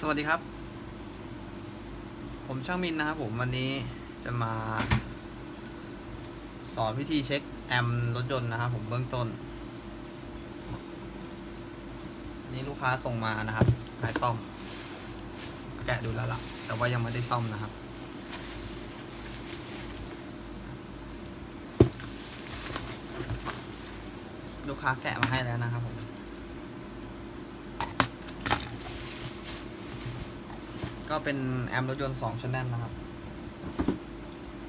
สวัสดีครับ ผมช่างมินนะครับผมวันนี้จะมา สอนวิธีเช็คแอมป์รถยนต์นะครับผมเบื้องต้น นี่ลูกค้าส่งมานะครับให้ซ่อม แกะดูแล้วล่ะ แต่ว่ายังไม่ได้ซ่อมนะครับ ลูกค้าแกะมาให้แล้วนะครับผม ก็เป็นแอมรถยนต์2 channel นะครับ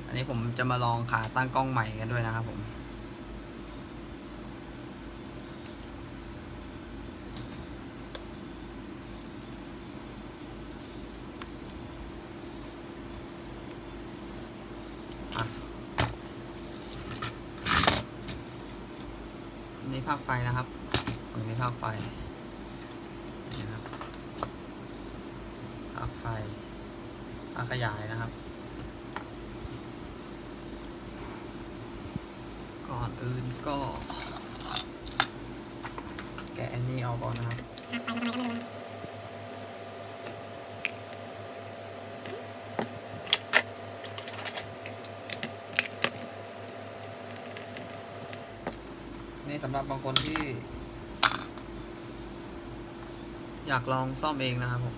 อันนี้ผมจะมาลองขาตั้งกล้องใหม่กันด้วยนะครับผมนี่ภาคไฟนะครับตรงนี้ภาคไฟนะครับ ภาคไฟภาคขยายนะครับ ก่อนอื่นก็ แกะอันนี้ออกก่อนนะครับนี่สำหรับบางคนที่ อยากลองซ่อมเองนะครับผม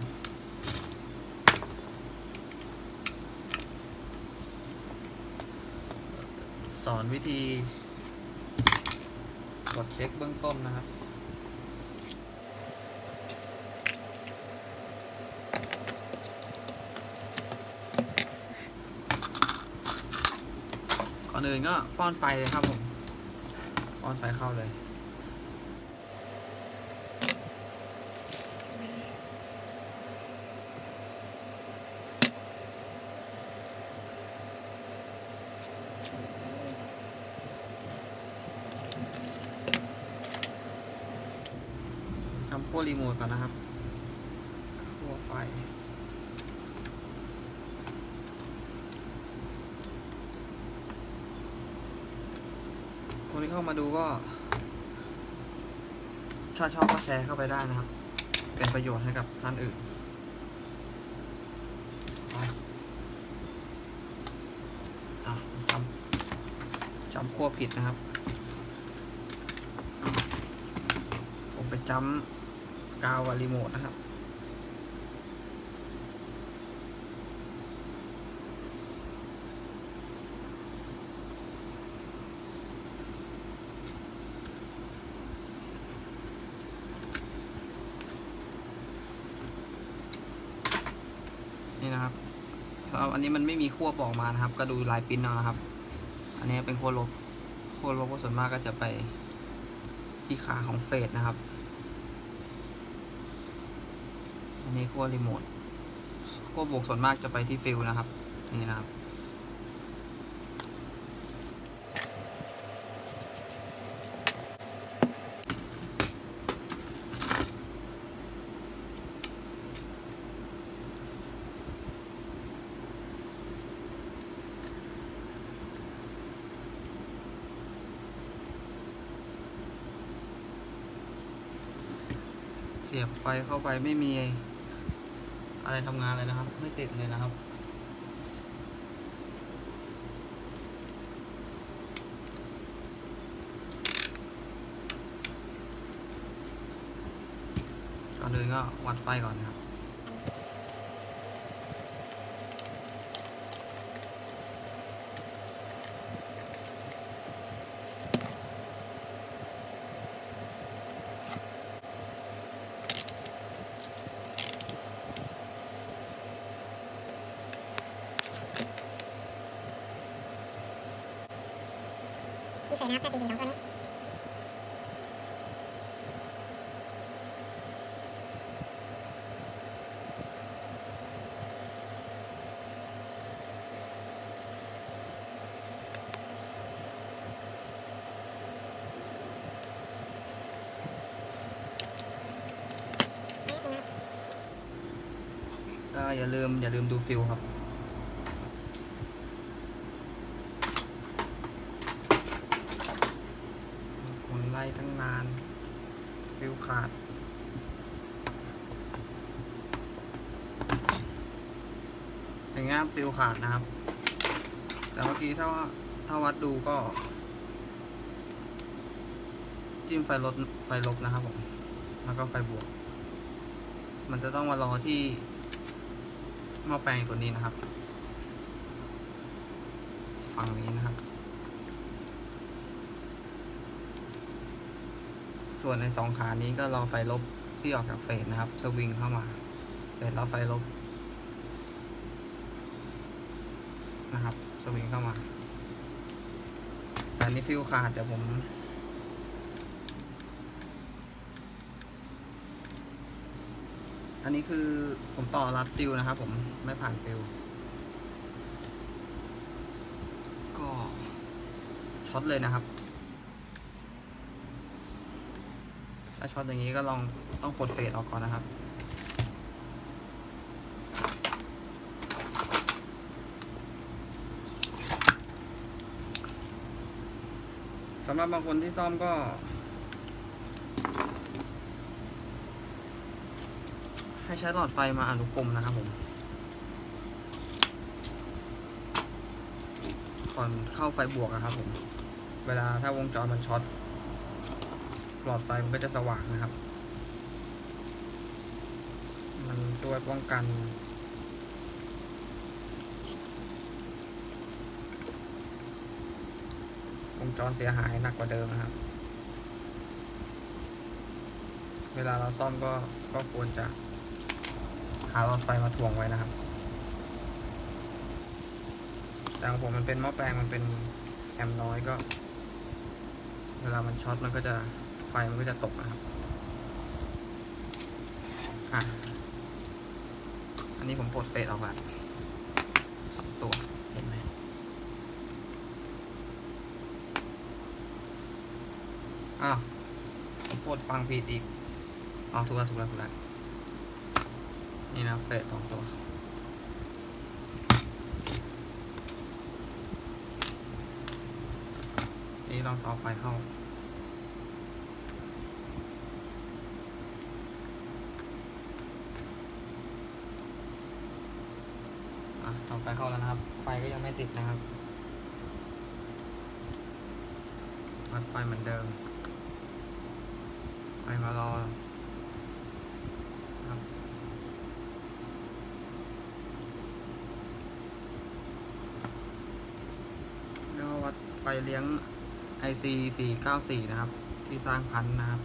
สอนวิธีกดเช็คเบื้องต้นนะครับ ก่อนอื่นก็ป้อนไฟเลยครับผม ป้อนไฟเข้าเลย รีโมทก่อนนะครับขั้วไฟ คนที่เข้ามาดูก็ ถ้าชอบก็แชร์เข้าไปได้นะครับ เป็นประโยชน์ให้กับท่านอื่นจำจำขั้วผิดนะครับ ผมไปจำ กาวกับรีโมทนะครับ นี่นะครับสำหรับอันนี้มันไม่มีขั้วบอกมานะครับ ก็ดูลายปิ้นเอานะครับ อันนี้เป็นขั้วลบขั้วลบก็ส่วนมากก็จะไปที่ขาของเฟสนะครับ อันนี้ขั้วรีโมทขั้วบวกส่วนมากจะไปที่ฟิลนะครับ นี่นะครับเสียบไฟเข้าไปไม่มี อะไรทำงานเลยนะครับ ไม่ติดเลยนะครับ ก่อนอื่นก็วัดไฟก่อนนะครับ มีเศษนะครับถ้าสีสีสองตัวนี้ ก็ อย่าลืมอย่าลืมดูฟิลครับ คนไล่ตั้งนาน ฟิลขาดนะครับฟิลขาดนะครับ แต่เมื่อกี้ถ้าว่าถ้าวัดดูก็ จิ้มไฟลดไฟลบนะครับผม แล้วก็ไฟบวก มันจะต้องมารอที่ หม้อแปลงตัวนี้นะครับ ฝั่งนี้นะครับ ส่วนในสองขานี้ก็รอไฟลบที่ออกจากเฟสนะครับ สวิงเข้ามาเฟสแล้วไฟลบนะครับ สวิงเข้ามาแต่นนี้ฟิวขาดเดี๋ยวผม อันนี้คือผมต่อรัดฟิวนะครับผมไม่ผ่านฟิวก็ช็อตเลยนะครับ ถ้าช็อตอย่างนี้ก็ลองต้องปลดเฟสออกก่อนนะครับสำหรับบางคนที่ซ่อมก็ ให้ใช้หลอดไฟมาอนุกรมนะครับผมก่อนเข้าไฟบวกอะครับผม เวลาถ้าวงจรมันช็อตหลอดไฟมันก็จะสว่างนะครับ มันตัวป้องกันวงจรเสียหายหนักกว่าเดิมนะครับ เวลาเราซ่อมก็ก็ควรจะ หาหลอดไฟมาถ่วงไว้นะครับ แต่ของผมมันเป็นหม้อแปลงมันเป็นแอมน้อยก็ เวลามันช็อตมันก็จะไฟมันก็จะตกนะครับอะอันนี้ผมปลดเฟสออกละสองตัวเห็นไหมอ้าวผมปลดฟังผิดอีกอ๋อถูกแล้วถูกแล้วถูกแล้ว นี่นะเฟสสองตัวนี่ลองต่อไฟเข้าต่อไฟเข้าแล้วนะครับ ไฟก็ยังไม่ติดนะครับวัดไฟเหมือนเดิม ไฟมารอครับ แล้วก็วัดไฟ เลี้ยง IC 494 นะครับ ที่สร้างพันธุ์นะครับ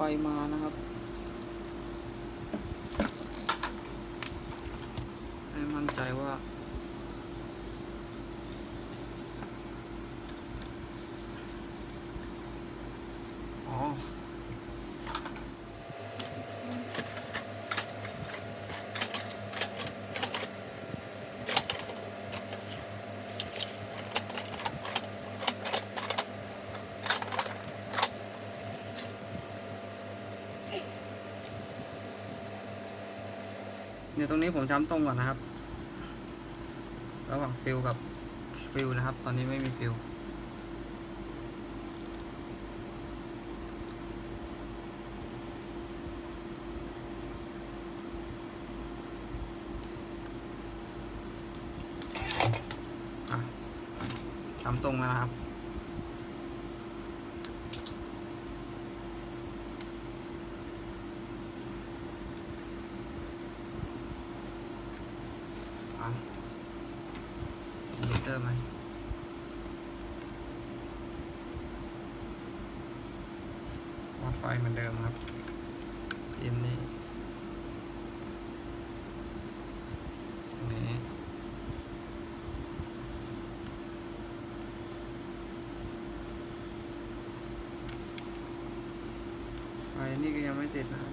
ไฟมานะครับ ให้มั่นใจว่า อ๋อ เนี่ย ตรงนี้ผมช้ำตรงก่อนนะครับ ระหว่างฟิลกับฟิลนะครับ ตอนนี้ไม่มีฟิลอะช้ำตรงแล้วนะครับ อะมิเตอร์ไหมวัดไฟเหมือนเดิมครับพิมพ์นี่ตรงนี้ไฟนี่ก็ยัง ไม่ติดนะครับ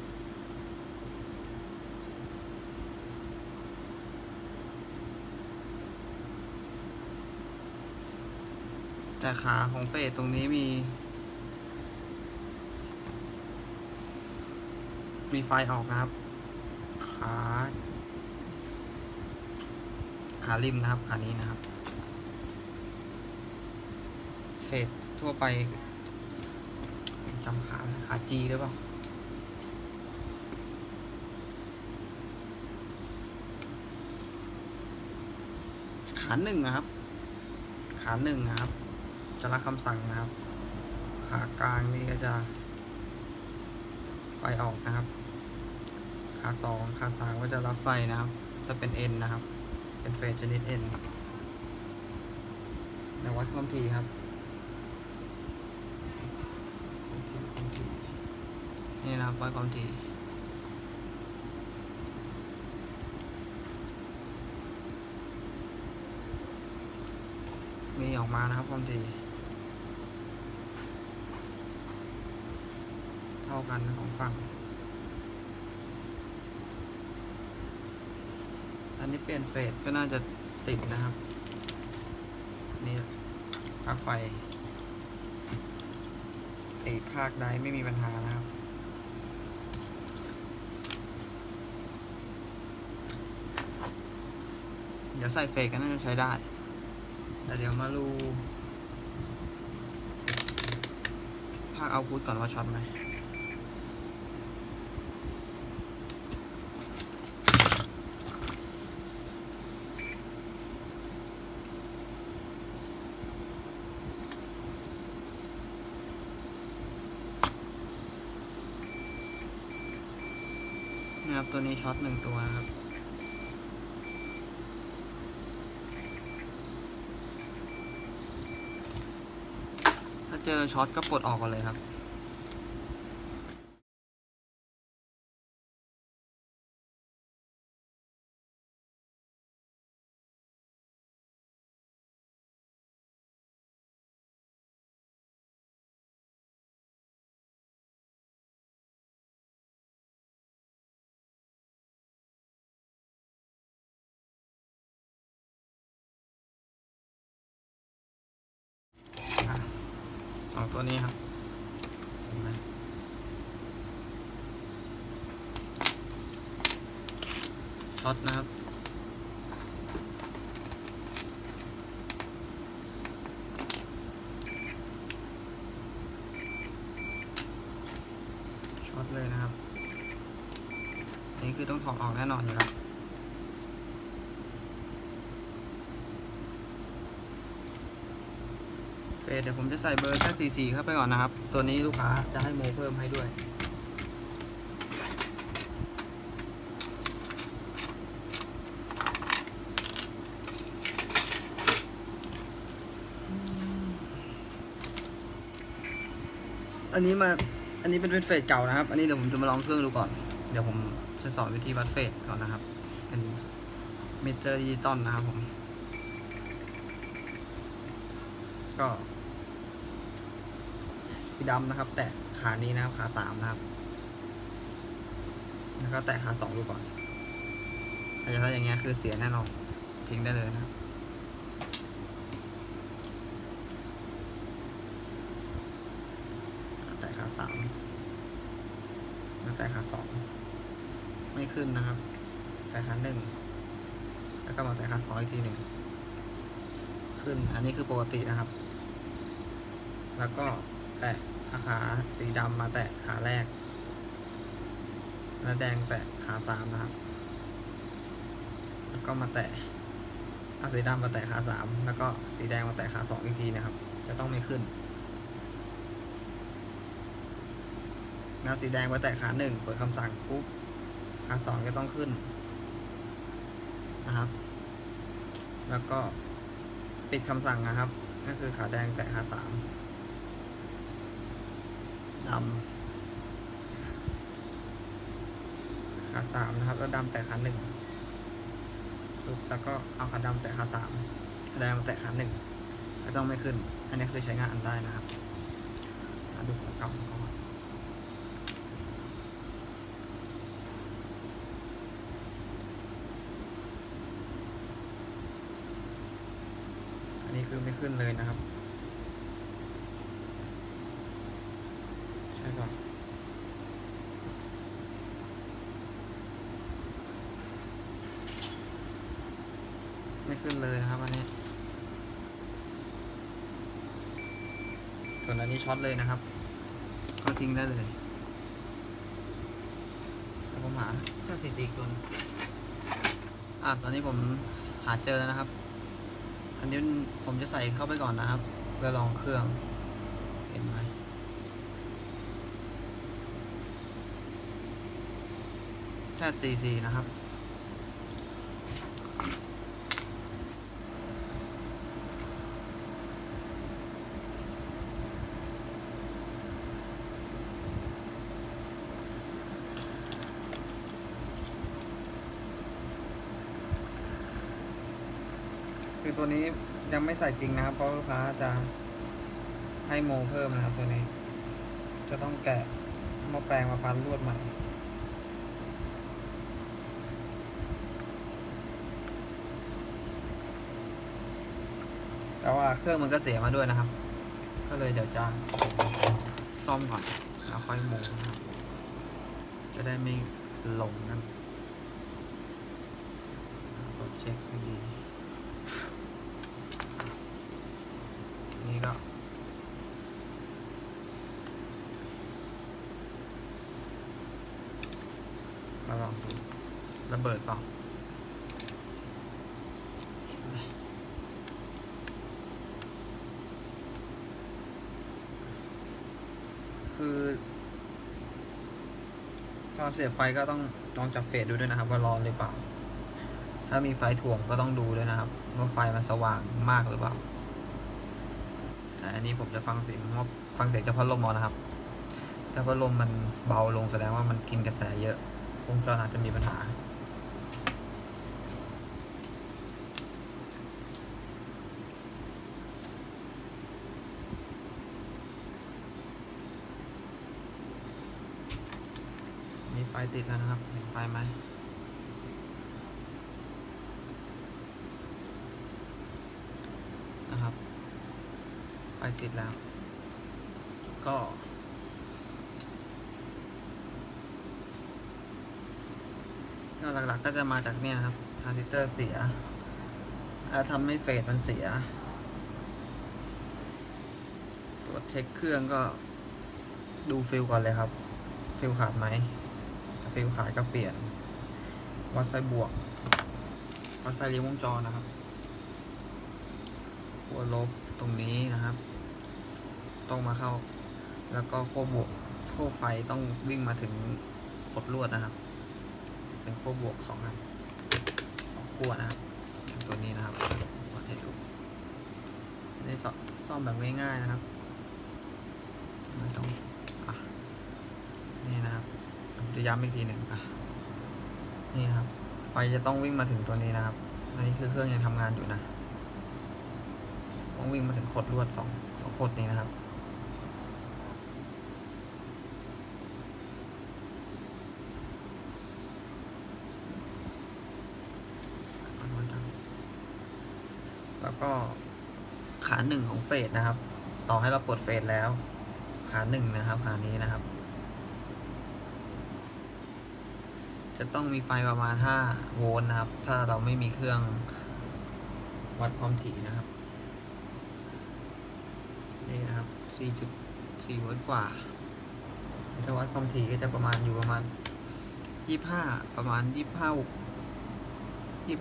แต่ขาของเฟสตรงนี้มี มีไฟออกนะครับ ขา ขาริมนะครับ ขานี้นะครับ เฟสทั่วไปจำขา ขาจีหรือเปล่า ขาหนึ่งนะครับ ขาหนึ่งนะครับ จะรับคำสั่งนะครับ ขากลางนี่ก็จะ ไฟออกนะครับ ขาสองขาสามก็จะรับไฟนะครับ จะเป็น N นนะครับ เป็นเฟสชนิด N ในวัดความถี่ครับนี่นะครับวัดความถี่ มีออกมานะครับความถี่เท่ากันสองฝั่ง อันนี้เปลี่ยนเฟสก็น่าจะติดนะครับ นี่ภาคไฟไอ้ภาคใดไม่มีปัญหานะครับเดี๋ยวใส่เฟสก็น่าจะใช้ได้ แต่เดี๋ยวมาดูภาคเอาพุทก่อนว่าช็อตไหมนะครับตัวนี้ช็อตหนึ่งตัวครับ เจอช็อตก็ปลดออกก่อนเลยครับ อะสองตัวนี้ครับเห็นไหม ช็อตนะครับ ช็อตเลยนะครับอันนี้คือต้องถอดออกแน่นอนอยู่แล้วเฟสเดี๋ยวผมจะใส่เบอร์แค่44เข้าไปก่อนนะครับ ตัวนี้ลูกค้าจะให้โมเพิ่มให้ด้วย อันนี้มาอันนี้เป็นเฟสเก่านะครับ อันนี้เดี๋ยวผมจะมาลองเครื่องดูก่อน เดี๋ยวผมจะสอนวิธีวัดเฟสก่อนนะครับ เป็นมิเตอร์ดิจิตอลนะครับผม ก็สีดำนะครับ แตะขานี้นะครับ ขาสามนะครับ แล้วก็แตะขาสองดูก่อนถ้าจะถ้าอย่างเงี้ยคือเสียแน่นอนทิ้งได้เลยนะครับ แตะขาสาม แตะขาสองไม่ขึ้นนะครับ แตะขาหนึ่งแล้วก็มาแตะขาสองอีกทีหนึ่งขึ้น อันนี้คือปกตินะครับ แล้วก็แตะขาสีดำมาแตะขาแรก แล้วแดงแตะขาสามนะครับ แล้วก็มาแตะเอาสีดำมาแตะขาสามแล้วก็สีแดงมาแตะขาสองอีกทีนะครับ จะต้องไม่ขึ้น แล้วสีแดงมาแตะขาหนึ่งเปิดคำสั่งปุ๊บขาสองก็ต้องขึ้นนะครับ แล้วก็ปิดคำสั่งนะครับ ก็คือขาแดงแตะขาสามดำขาสามนะครับ แล้วดำแตะขาหนึ่งปุ๊บแล้วก็เอาขาดำแตะขาสามขาแดงแตะขาหนึ่งก็ต้องไม่ขึ้น อันนี้คือใช้งานได้นะครับดูหัวกลับก่อน คือไม่ขึ้นเลยนะครับ ใช่ป่ะไม่ขึ้นเลยนะครับอันนี้ส่วนอันนี้ช็อตเลยนะครับ ก็ทิ้งได้เลยแล้วผมหาเจ้าสีสีตัวอะตอนนี้ผมหาเจอแล้วนะครับ อันนี้ผมจะใส่เข้าไปก่อนนะครับ เพื่อลองเครื่อง เห็นไหมแซดซีซีนะครับ ตัวนี้ยังไม่ใส่จริงนะครับ เพราะลูกค้าจะให้โมเพิ่มนะครับ ตัวนี้ จะต้องแกะม้อแปลงมาพันลวดใหม่แต่ว่าเครื่องมันก็เสียมาด้วยนะครับ ก็เลยเดี๋ยวจะซ่อมก่อนแล้วค่อยโมนะครับจะได้ไม่หลงกันกดเช็คให้ดี นี่ก็มาลองดูระเบิดเปล่าคือตอนเสียบไฟก็ต้องลองจับเฟสดูด้วยนะครับ ว่าร้อนหรือเปล่า ถ้ามีไฟถ่วงก็ต้องดูด้วยนะครับ ว่าไฟมันสว่างมากหรือเปล่า แต่อันนี้ผมจะฟังเสียงว่าฟังเสียงจาพัดลมเอนะครับ ถ้าพัดลมมันเบาลงแสดงว่ามันกินกระแสเยอะวงจรอาจจะมีปัญหามีไฟติดแล้วนะครับเห็นไฟไหม นะครับ ไฟติดแล้ว ก็ ก็หลักๆก็จะมาจากเนี่ยครับทรานซิสเตอร์เสียแล้วทำให้เฟสมันเสียตรวจเช็คเครื่องก็ดูฟิลก่อนเลยครับ ฟิลขาดไหมฟิลขาดก็เปลี่ยน วัดไฟบวก วัดไฟเลี้ยงวงจรนะครับหัวลบตรงนี้นะครับ ต้องมาเข้า แล้วก็โคบวกโคไฟต้องวิ่งมาถึงขดลวดนะครับ เป็นโคบวกสองอันสองขั้วนะครับ ตัวนี้นะครับวัดให้ดูในซ่อมซ่อมแบบง่ายๆนะครับไม่ต้องอะนี่นะครับผมจะย้ำอีกทีหนึ่งอะนี่ครับ ไฟจะต้องวิ่งมาถึงตัวนี้นะครับ อันนี้คือเครื่องยังทำงานอยู่นะ ต้องวิ่งมาถึงขดลวดสองสองขดนี้นะครับ แล้วก็ขาหนึ่งของเฟสนะครับ ต่อให้เราปลดเฟสแล้ว ขาหนึ่งนะครับขานี้นะครับ จะต้องมีไฟประมาณห้าโวลต์นะครับ ถ้าเราไม่มีเครื่องวัดความถี่นะครับนี่นะครับ 4.4 โวลต์กว่าถ้าวัดความถี่ก็จะประมาณอยู่ประมาณ 25 ประมาณ 25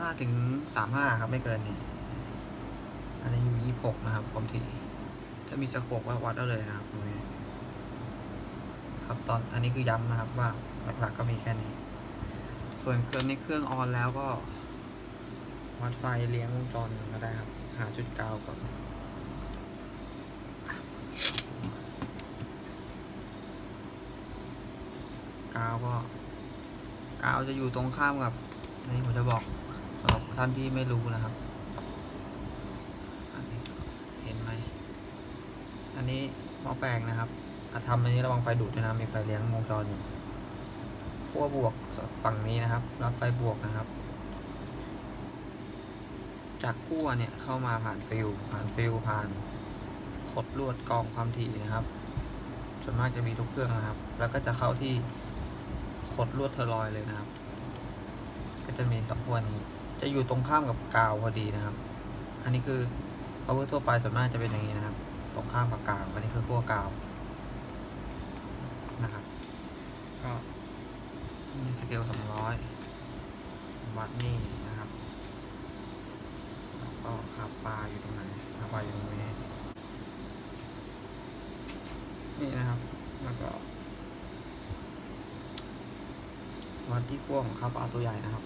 25ถึง35 ครับ ไม่เกินนี้ อันนี้อยู่26นะครับความถี่ถ้ามีสโคปก็วัดเอาเลยนะครับตรงนี้ครับตอนอันนี้คือย้ำนะครับว่าหลักๆก็มีแค่นี้ ส่วนเครื่องนี้เครื่องออนแล้วก็ วัดไฟเลี้ยงวงจรก็ได้ครับ หาจุดกาวก่อนกาวก็กาวจะอยู่ตรงข้ามกับอันนี้ผมจะบอกสำหรับท่านที่ไม่รู้นะครับอันนี้เห็นไหม อั นนี้หม้อแปลงนะครับถ้าทำอันนี้ระวังไฟดูดด้วยนะมีไฟเลี้ยงวงจรอยู่ขั้วบวกฝั่งนี้นะครับ รับไฟบวกนะครับ จากขั้วเนี่ยเข้ามาผ่านฟิลผ่านฟิลผ่านขดลวดกองความถี่นะครับส่วนมากจะมีทุกเครื่องนะครับ แล้วก็จะเข้าที่ขดลวดเทอร์ลอยเลยนะครับ ก็จะมีสองขั้วนี้ จะอยู่ตรงข้ามกับกาวพอดีนะครับ อันนี้คือ power ทั่วไปส่วนมากจะเป็นอย่างนี้นะครับ ตรงข้ามกับกาวอันนี้คือขั้วกาวนะครับก็มีสเกลสองร้อยวัดนี่นะครับแล้วก็ขับปลาอยู่ตรงไหนขับปลาอยู่ตรงนี้นี่นะครับแล้วก็วัดที่ขั้วของขับปลาตัวใหญ่นะครับ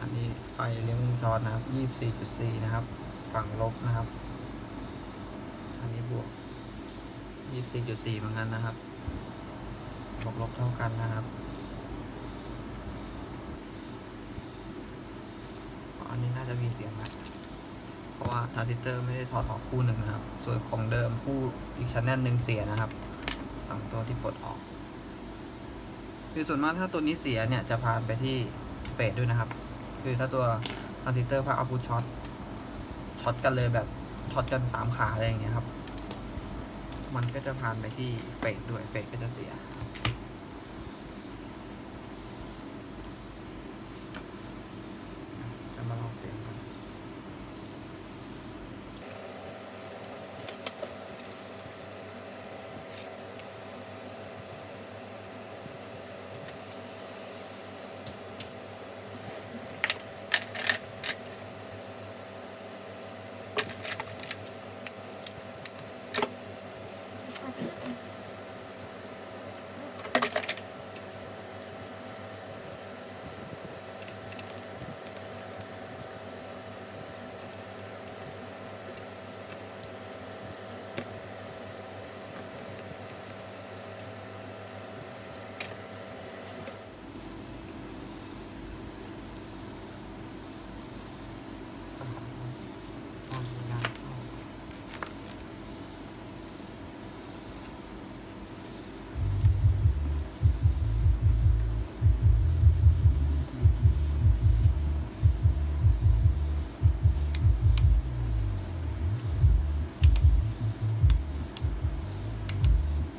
อันนี้ไฟเลี้ยงวงจรนะครับยี่สี่จุดสี่นะครับ ฝั่งลบนะครับ นี้บวกยี่สี่จุดสี่เหมือนกันนะครับบวกลบเท่ากันนะครับ อันนี้น่าจะมีเสียงนะเพราะว่าทรานซิสเตอร์ไม่ได้ถอดออกคู่หนึ่งนะครับ ส่วนของเดิมคู่อีกชั้นแนลหนึ่งเสียนะครับสองตัวที่ปลดออกคือส่วนมากถ้าตัวนี้เสียเนี่ยจะพานไปที่เฟสด้วยนะครับ คือถ้าตัวทรานซิสเตอร์พาเอาพุทช็อตช็อตกันเลยแบบช็อตกันสามขาอะไรอย่างเงี้ยครับ มันก็จะพานไปที่เฟกด้วยเฟกก็จะเสีย จะมาลองเสียงกัน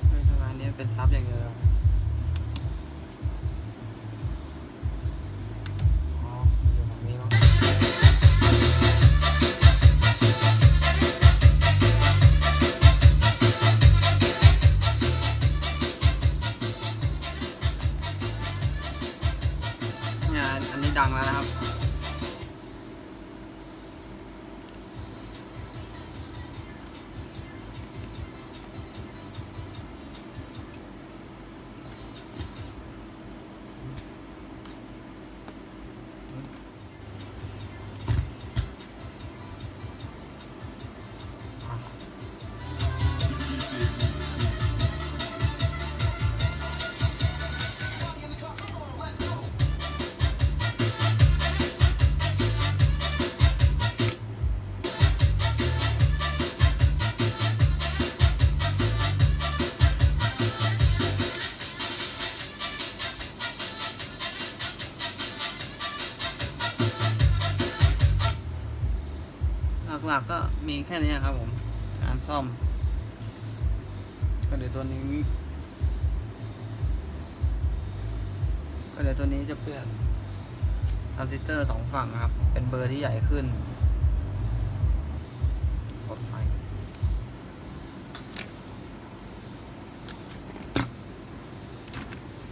ไม่ทำไมอันนี้เป็น ซับอย่าง หลักๆก็มีแค่นี้ครับผมงานซ่อม ก็เดี๋ยวตัวนี้ ก็เดี๋ยวตัวนี้จะเปลี่ยนทรานซิสเตอร์สองฝั่งครับ เป็นเบอร์ที่ใหญ่ขึ้นกดไฟ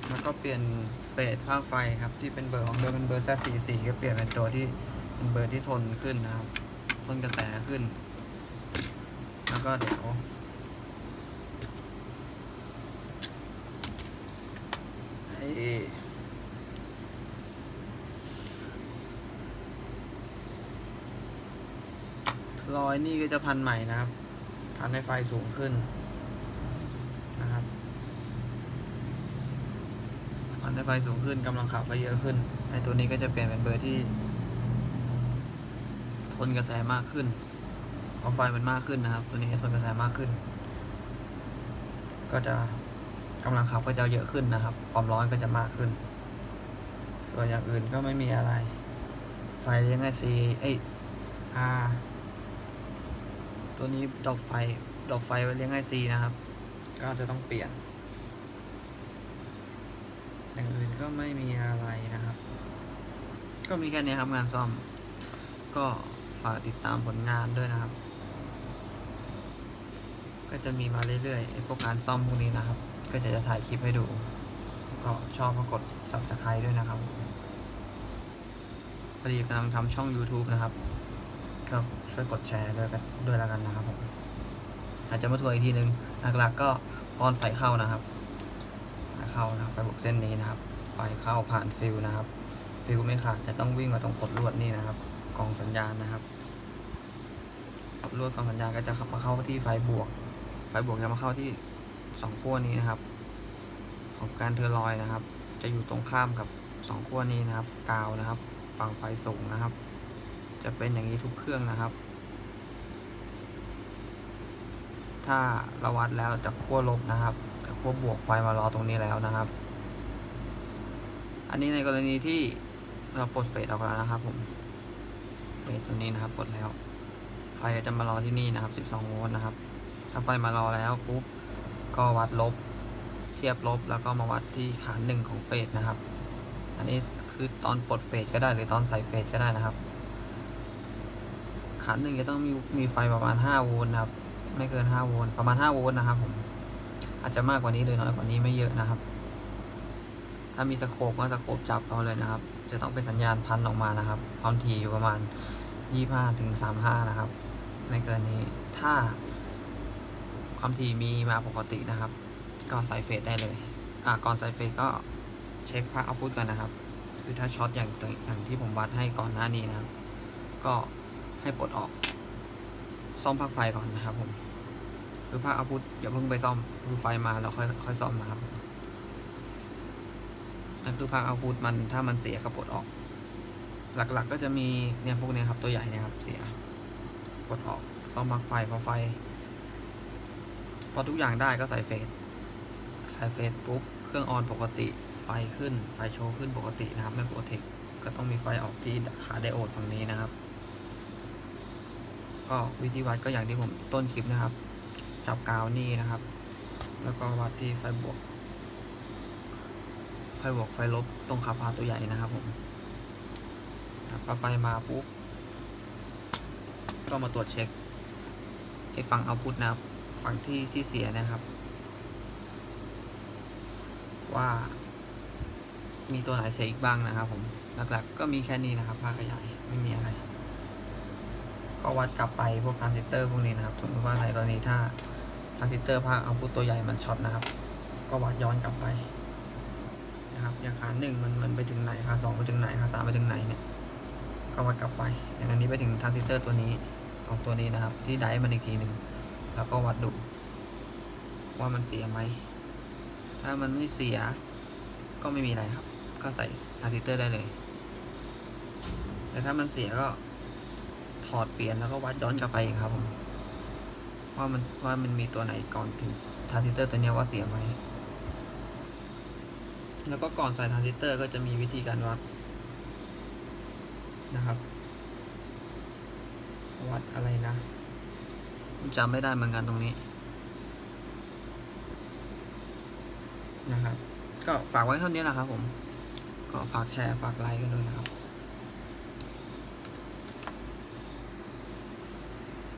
แล้วก็เปลี่ยนเฟสภาคไฟครับที่เป็นเบอร์ของเดิมเป็นเบอร์ Z44 ก็เปลี่ยนเป็นตัวที่เป็นเบอร์ที่ทนขึ้นนะครับ ทนกระแสขึ้น แล้วก็เดี๋ยวไอ้รอยนี่ก็จะพันใหม่นะครับ พันให้ไฟสูงขึ้นนะครับ พันให้ไฟสูงขึ้นกำลังขับก็เยอะขึ้นไอ้ตัวนี้ก็จะเปลี่ยนเป็นเบอร์ที่ ทนกระแสมากขึ้นเพราะไฟมันมากขึ้นนะครับ ตัวนี้ทนกระแสมากขึ้น ก็จะกำลังขับก็จะเยอะขึ้นนะครับ ความร้อนก็จะมากขึ้น ส่วนอย่างอื่นก็ไม่มีอะไร ไฟเลี้ยงไอซีเอ้ยอาตัวนี้ดอกไฟดอกไฟไว้เลี้ยงไอซีนะครับ ก็จะต้องเปลี่ยนอย่างอื่นก็ไม่มีอะไรนะครับ ก็มีแค่นี้ครับงานซ่อม ก็ ฝากติดตามผลงานด้วยนะครับ ก็จะมีมาเรื่อยๆไอ้พวกงานซ่อมพวกนี้นะครับ ก็จะจะถ่ายคลิปให้ดู ก็ชอบก็กด subscribe ด้วยนะครับพอดีกำลังทำช่อง YouTube นะครับ ก็ช่วยกดแชร์ด้วยกันด้วยแล้วกันนะครับผมอาจจะมาทวนอีกทีนึงหลักๆก็ตอนไฟเข้านะครับไฟเข้านะครับไฟบวกเส้นนี้นะครับ ไฟเข้าผ่านฟิวนะครับ ฟิวไม่ขาดจะต้องวิ่งมาตรงขดลวดนี่นะครับ กล่องสัญญาณนะครับขดลวดกล่องสัญญาณก็จะมาเข้าที่ไฟบวก ไฟบวกจะมาเข้าที่สองขั้วนี้นะครับ ของการเทอร์ลอยนะครับ จะอยู่ตรงข้ามกับสองขั้วนี้นะครับ กาวนะครับ ฝั่งไฟสูงนะครับ จะเป็นอย่างนี้ทุกเครื่องนะครับ ถ้าเราวัดแล้วจากขั้วลบนะครับจากขั้วบวกไฟมารอตรงนี้แล้วนะครับ อันนี้ในกรณีที่เราปลดเฟสออกแล้วนะครับผม เตัวนี้นะครับปลดแล้ว ไฟจะมารอที่นี่นะครับ 12 โวลต์นะครับ ถ้าไฟมารอแล้วปุ๊บก็วัดลบ เทียบลบแล้วก็มาวัดที่ขาหนึ่งของเฟสนะครับ อันนี้คือตอนปลดเฟสก็ได้หรือตอนใส่เฟสก็ได้นะครับ ขาหนึ่งจะต้องมีมีไฟประมาณ 5 โวลต์นะครับ ไม่เกิน 5 โวลต์ประมาณ 5 โวลต์นะครับผมอาจจะมากกว่านี้หรือน้อยกว่านี้ไม่เยอะนะครับ ถ้ามีสโคปก็สโคปจับเอาเลยนะครับ จะต้องเป็นสัญญาณพันออกมานะครับความถี่อยู่ประมาณ 25ถึง35 นะครับไม่เกินนี้ถ้าความถี่มีมาปกตินะครับ ก็ใส่เฟสได้เลย อ่าก่อนใส่เฟสก็เช็คภาคเอาพุทก่อนนะครับ คือถ้าช็อตอย่างอย่างที่ผมวัดให้ก่อนหน้านี้นะครับ ก็ให้ปลดออก ซ่อมภาคไฟก่อนนะครับผมคือภาคเอาพุทอย่าเพิ่งไปซ่อมคือไฟมาแล้วค่อยค่อยซ่อมนะครับนั่นคือภาคเอาพุทมันถ้ามันเสียก็ปลดออก หลักๆก็จะมีเนี่ยพวกเนี้ยครับตัวใหญ่เนี่ยครับเสียปลดออกซ่อมภาคไฟพอไฟ พอทุกอย่างได้ก็ใส่เฟสใส่เฟสปุ๊บเครื่องออนปกติไฟขึ้นไฟโชว์ขึ้นปกตินะครับไม่โปรเทคก็ต้องมีไฟออกที่ขาไดโอดฝั่งนี้นะครับ ก็วิธีวัดก็อย่างที่ผมต้นคลิปนะครับ จับกาวนี่นะครับ แล้วก็วัดที่ไฟบวก ไฟบวกไฟลบตรงคาพาตัวใหญ่นะครับผม ครับพอไฟมาปุ๊บ ก็มาตรวจเช็คไอ้ฝั่งเอาพุทนะครับ ฝั่งที่ที่เสียนะครับ ว่ามีตัวไหนเสียอีกบ้างนะครับผมหลักๆก็มีแค่นี้นะครับภาคขยายไม่มีอะไร ก็วัดกลับไปพวกทรานซิสเตอร์พวกนี้นะครับ สมมติว่าในกรณีถ้าทรานซิสเตอร์ภาคเอาพุทตัวใหญ่มันช็อตนะครับ ก็วัดย้อนกลับไปนะครับอย่างขาหนึ่งมันมันไปถึงไหนขาสองไปถึงไหนขาสามไปถึงไหนเนี่ย ก็วัดกลับไป อย่างอันนี้ไปถึงทรานซิสเตอร์ตัวนี้สองตัวนี้นะครับ ที่ไดมันอีกทีหนึ่งแล้วก็วัดดู ว่ามันเสียไหม ถ้ามันไม่เสียก็ไม่มีอะไรครับ ก็ใส่ทรานซิสเตอร์ได้เลย แต่ถ้ามันเสียก็ถอดเปลี่ยนแล้วก็วัดย้อนกลับไปครับผมว่ามันว่ามันมีตัวไหนก่อนถึงทรานซิสเตอร์ตัวนี้ว่าเสียไหมแล้วก็ก่อนใส่ทรานซิสเตอร์ก็จะมีวิธีการวัด นะครับ วัดอะไรนะผมจำไม่ได้เหมือนกันตรงนี้ นะครับ ก็ฝากไว้เท่านี้แหละครับผม ก็ฝากแชร์ฝากไลค์กันด้วยนะครับ